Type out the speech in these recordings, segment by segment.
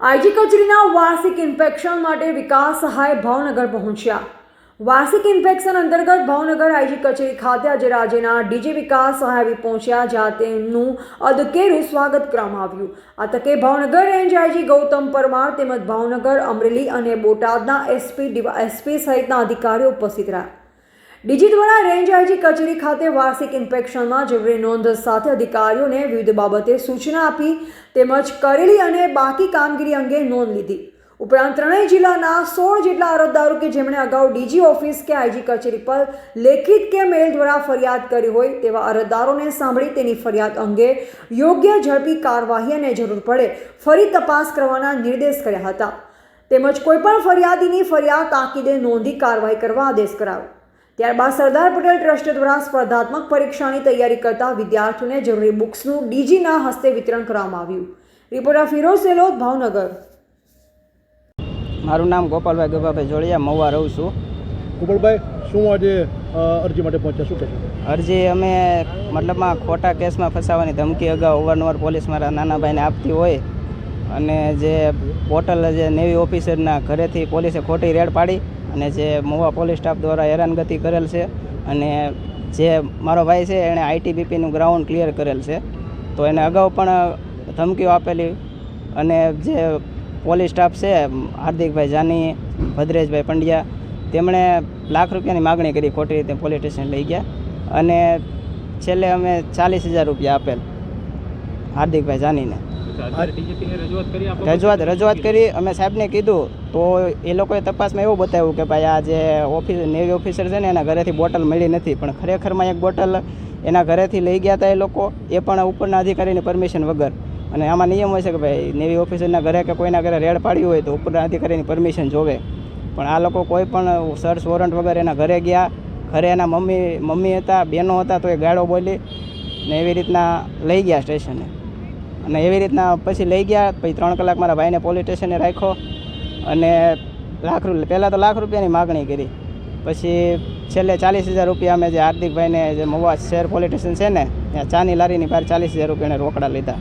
IG કચેરીના વાર્ષિક infection માટે વિકાસ સહાય ભાવનગર પહોંચ્યા. વાર્ષિક ઇન્ફેક્શન અંતર્ગત ભાવનગર આઈજી કચેરી ખાતે આજે રાજ્યના ડીજી વિકાસ સહાય આવી પહોંચ્યા, જ્યાં તેમનું અધકેરું સ્વાગત કરવામાં આવ્યું. આ તકે ભાવનગર રેન્જ આઈજી ગૌતમ પરમાર તેમજ ભાવનગર અમરેલી અને બોટાદના એસપી એસપી સહિતના અધિકારીઓ ઉપસ્થિત રહ્યા. ડીજી દ્વારા રેન્જ આઈજી કચેરી ખાતે વાર્ષિક ઇન્સ્પેક્શનમાં જરૂરી નોંધ સાથે અધિકારીઓને વિવિધ બાબતે સૂચના આપી તેમજ કરેલી અને બાકી કામગીરી અંગે નોંધ લીધી. ઉપરાંત ત્રણેય જિલ્લાના સોળ જેટલા અરજદારો કે જેમણે અગાઉ ડીજી ઓફિસ કે આઈજી કચેરી પર લેખિત કે મેલ દ્વારા ફરિયાદ કરી હોય તેવા અરજદારોને સાંભળી તેની ફરિયાદ અંગે યોગ્ય ઝડપી કાર્યવાહી અને જરૂર પડે ફરી તપાસ કરવાના નિર્દેશ કર્યા હતા. તેમજ કોઈપણ ફરિયાદીની ફરિયાદ તાકીદે નોંધી કાર્યવાહી કરવા આદેશ કરાયો. ત્યારબાદ સરદાર પટેલ ટ્રસ્ટ દ્વારા સ્પર્ધાત્મક પરીક્ષાની તૈયારી કરતા વિદ્યાર્થીઓને જરૂરી બુક્સનું ડીજીના હસ્તે વિતરણ કરવામાં આવ્યું. રિપોર્ટર ફિરોઝ સેલોદ ભાવનગર. મારું નામ ગોપાલભાઈ ગભાભાઈ જોડિયા મહુવા રહું છું. ગોપાલભાઈ શું આજે અરજી માટે પહોંચ્યા? શું કહેશો? અરજી અમે મતલબમાં ખોટા કેસમાં ફસાવાની ધમકી અગાઉ અવારનવાર પોલીસ મારા નાના ભાઈને આપતી હોય અને જે પોર્ટલ જે નેવી ઓફિસરના ઘરેથી પોલીસે ખોટી રેડ પાડી અને જે મોવા પોલીસ સ્ટાફ દ્વારા હેરાનગતિ કરેલ છે અને જે મારો ભાઈ છે એણે આઈટીબીપીનું ગ્રાઉન્ડ ક્લિયર કરેલ છે. તો એને અગાઉ પણ ધમકીઓ આપેલી અને જે પોલીસ સ્ટાફ છે, હાર્દિકભાઈ જાની, ભદ્રેશભાઈ પંડ્યા, તેમણે લાખ રૂપિયાની માગણી કરી ખોટી રીતે પોલીસ સ્ટેશન લઈ ગયા અને છેલ્લે અમે ચાલીસ હજાર રૂપિયા આપેલ હાર્દિકભાઈ જાનીને. રજૂઆત રજૂઆત કરી અમે સાહેબને કીધું. તો એ લોકોએ તપાસમાં એવું બતાવ્યું કે ભાઈ આ જે ઓફિસ નેવી ઓફિસર છે ને એના ઘરેથી બોટલ મળી નથી. પણ ખરેખરમાં એક બોટલ એના ઘરેથી લઈ ગયા હતા એ લોકો એ પણ ઉપરના અધિકારીની પરમિશન વગર. અને આમાં નિયમ હોય છે કે ભાઈ નેવી ઓફિસરના ઘરે કે કોઈના ઘરે રેડ પાડ્યું હોય તો ઉપરના અધિકારીની પરમિશન જોવે. પણ આ લોકો કોઈ પણ સર્ચ વોરંટ વગર એના ઘરે ગયા. ઘરે એના મમ્મી મમ્મી હતા બહેનો હતા તો એ ગાળો બોલી ને એવી રીતના લઈ ગયા સ્ટેશને. અને એવી રીતના પછી લઈ ગયા પછી ત્રણ કલાક મારા ભાઈને પોલીસ સ્ટેશને રાખ્યો અને લાખ રૂપિયા પહેલાં તો લાખ રૂપિયાની માગણી કરી. પછી છેલ્લે ચાલીસ હજાર રૂપિયા અમે જે હાર્દિકભાઈને જે મવા શહેર પોલીસ સ્ટેશન છે ને ત્યાં ચાની લારીની બહાર ચાલીસ હજાર રૂપિયાને રોકડા લીધા.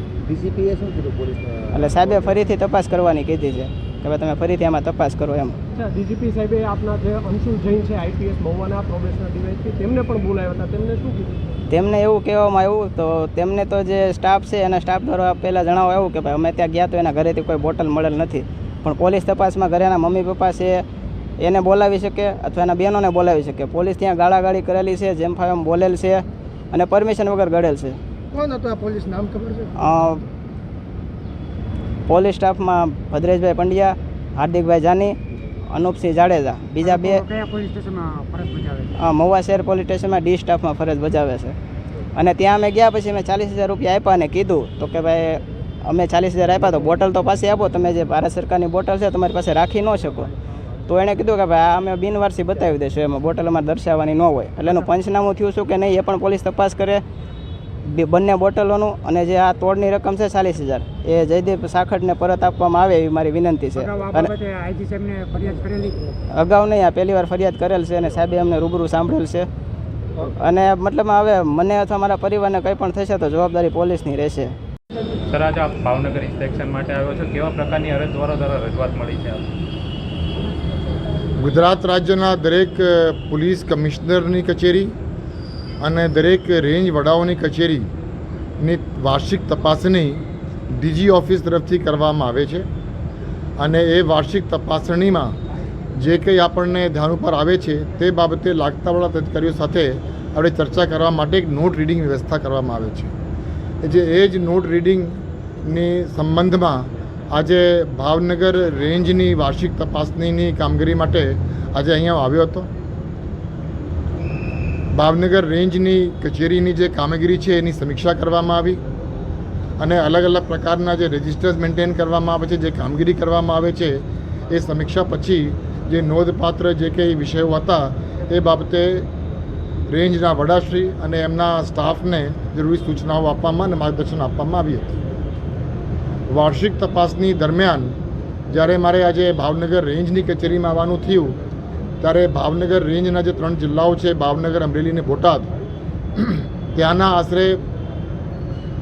એટલે સાહેબે ફરીથી તપાસ કરવાની કીધી છે. ભાઈ તમે ફરીથી આમાં તપાસ કરો એમ. ડીજીપી સાહેબે આપના જે અંશુલ જૈન છે આઈપીએસ મહુવાના પ્રોબેશનર ડીવાયસપી તેમને પણ બોલાવ્યા હતા. તેમને શું કીધું? તેમને એવું કહેવામાં આવ્યું તો તેમને તો જે સ્ટાફ છે એના સ્ટાફ દ્વારા પહેલાં જણાવવા આવ્યું કે ભાઈ અમે ત્યાં ગયા તો એના ઘરેથી કોઈ બોટલ મળેલ નથી. પણ પોલીસ તપાસમાં ઘરેના મમ્મી પપ્પા છે એને બોલાવી શકે અથવા એના બહેનોને બોલાવી શકે. પોલીસ ત્યાં ગાળાગાળી કરેલી છે જેમ ફાવે એમ બોલેલ છે અને પરમિશન વગર ગળેલ છે. કોણ હતું આ પોલીસ? નામ ખબર છે? પોલીસ સ્ટાફમાં ભદ્રેશભાઈ પંડ્યા હાર્દિકભાઈ જાની અનુપસિંહ જાડેજા. બીજા બે મહુવા શહેર પોલીસ સ્ટેશનમાં ડી સ્ટાફમાં ફરજ બજાવે છે. અને ત્યાં અમે ગયા પછી મેં ચાલીસ હજાર રૂપિયા આપ્યા અને કીધું તો કે ભાઈ અમે ચાલીસ હજાર આપ્યા તો બોટલ તો પાછી આપો તમે જે ભારત સરકારની બોટલ છે તમારી પાસે રાખી ન શકો. તો એણે કીધું કે ભાઈ આ અમે બિનવારસી બતાવી દઈશું એમાં બોટલ અમારે દર્શાવવાની ન હોય. એટલે એનું પંચનામું થયું શું કે નહીં એ પણ પોલીસ તપાસ કરે. બંને બોટલોનું અને જે આ તોડની રકમ છે ચાલીસ હજાર એ જયદીપ સાખડને પરત આપવામાં આવે એવી મારી વિનંતી છે. અને અગાઉ નહીં આ પહેલી વાર ફરિયાદ કરેલ છે અને સાહેબે અમને રૂબરૂ સાંભળેલ છે. અને મતલબમાં હવે મને અથવા મારા પરિવારને કંઈ પણ થશે તો જવાબદારી પોલીસની રહેશે. સર આજે આપ ભાવનગર ઇન્સ્પેક્શન માટે આવ્યો છો. કેવા પ્રકારની અરજદારો દ્વારા રજૂઆત મળી છે ગુજરાત રાજ્યના દરેક પોલીસ કમિશનરની કચેરી અને દરેક રેન્જ વડાઓની કચેરીની વાર્ષિક તપાસણી ડીજી ઓફિસ તરફથી કરવામાં આવે છે. અને એ વાર્ષિક તપાસણીમાં જે કંઈ આપણને ધ્યાન ઉપર આવે છે તે બાબતે લાગતાવાળા અધિકારીઓ સાથે આપણે ચર્ચા કરવા માટે એક નોટ રીડિંગ વ્યવસ્થા કરવામાં આવે છે. જે એ જ નોટ રીડિંગની સંબંધમાં આજે ભાવનગર રેન્જની વાર્ષિક તપાસણીની કામગીરી માટે આજે અહીંયા આવ્યો હતો. ભાવનગર રેન્જની કચેરીની જે કામગીરી છે એની સમીક્ષા કરવામાં આવી અને અલગ અલગ પ્રકારના જે રજિસ્ટર્સ મેન્ટેન કરવામાં આવે છે, જે કામગીરી કરવામાં આવે છે, એ સમીક્ષા પછી જે નોંધપાત્ર જે કંઈ વિષયો હતા એ બાબતે રેન્જના વડાશ્રી અને એમના સ્ટાફને જરૂરી સૂચનાઓ આપવામાં અને માર્ગદર્શન આપવામાં આવી હતી. વાર્ષિક તપાસની દરમિયાન જ્યારે મારે આજે ભાવનગર રેન્જની કચેરીમાં આવવાનું થયું ત્યારે ભાવનગર રેન્જના જે ત્રણ જિલ્લાઓ છે, ભાવનગર, અમરેલી અને બોટાદ, ત્યાંના આશરે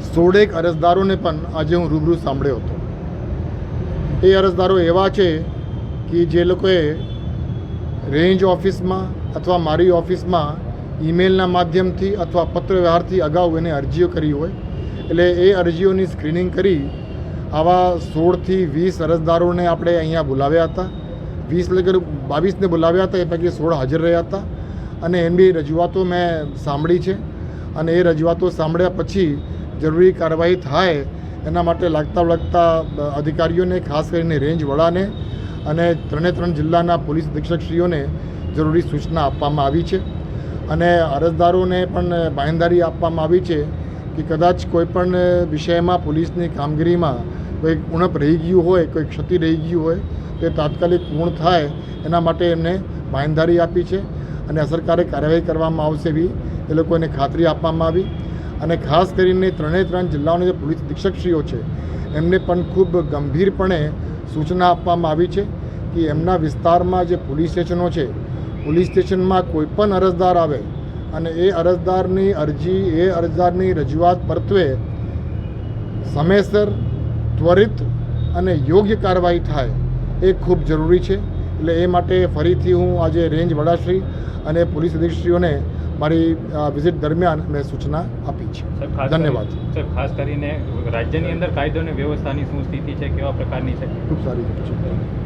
સોળેક અરજદારોને પણ આજે હું રૂબરૂ સાંભળ્યો હતો. એ અરજદારો એવા છે કે જે લોકોએ રેન્જ ઓફિસમાં અથવા મારી ઓફિસમાં ઈમેલના માધ્યમથી અથવા પત્ર વ્યવહારથી અગાઉ એને અરજીઓ કરી હોય, એટલે એ અરજીઓની સ્ક્રીનિંગ કરી આવા સોળથી વીસ અરજદારોને આપણે અહીંયા બોલાવ્યા હતા. વીસ લગર બાવીસને બોલાવ્યા હતા, એ પૈકી સોળ હાજર રહ્યા હતા. અને એમની રજૂઆતો મેં સાંભળી છે અને એ રજૂઆતો સાંભળ્યા પછી જરૂરી કાર્યવાહી થાય એના માટે લાગતા વળગતા અધિકારીઓને, ખાસ કરીને રેન્જ વડાને અને ત્રણે ત્રણ જિલ્લાના પોલીસ અધિક્ષકશ્રીઓને જરૂરી સૂચના આપવામાં આવી છે. અને અરજદારોને પણ બાંયધારી આપવામાં આવી છે કે કદાચ કોઈપણ વિષયમાં પોલીસની કામગીરીમાં કોઈ ઉણપ રહી ગયું હોય, કોઈ ક્ષતિ રહી ગયું હોય, તે તાત્કાલિક પૂર્ણ થાય, એના માટે એમને બાંયધારી આપી છે અને અસરકારક કાર્યવાહી કરવામાં આવશે એવી એ લોકોને ખાતરી આપવામાં આવી. અને ખાસ કરીને ત્રણેય ત્રણ જિલ્લાઓના જે પોલીસ અધિક્ષકશ્રીઓ છે, એમને પણ ખૂબ ગંભીરપણે સૂચના આપવામાં આવી છે કે એમના વિસ્તારમાં જે પોલીસ સ્ટેશનો છે, પોલીસ સ્ટેશનમાં કોઈ પણ અરજદાર આવે અને એ અરજદારની અરજી, એ અરજદારની રજૂઆત પરત્વે સમયસર ત્વરિત અને યોગ્ય કાર્યવાહી થાય એ ખૂબ જરૂરી છે. એટલે એ માટે ફરીથી હું આજે રેન્જ વડાશ્રી અને પોલીસ અધિક્ષકશ્રીઓને મારી વિઝિટ દરમિયાન મેં સૂચના આપી છે. ધન્યવાદ. સર ખાસ કરીને રાજ્યની અંદર કાયદો અને વ્યવસ્થાની શું સ્થિતિ છે કેવા પ્રકારની છે? ખૂબ સારી છે.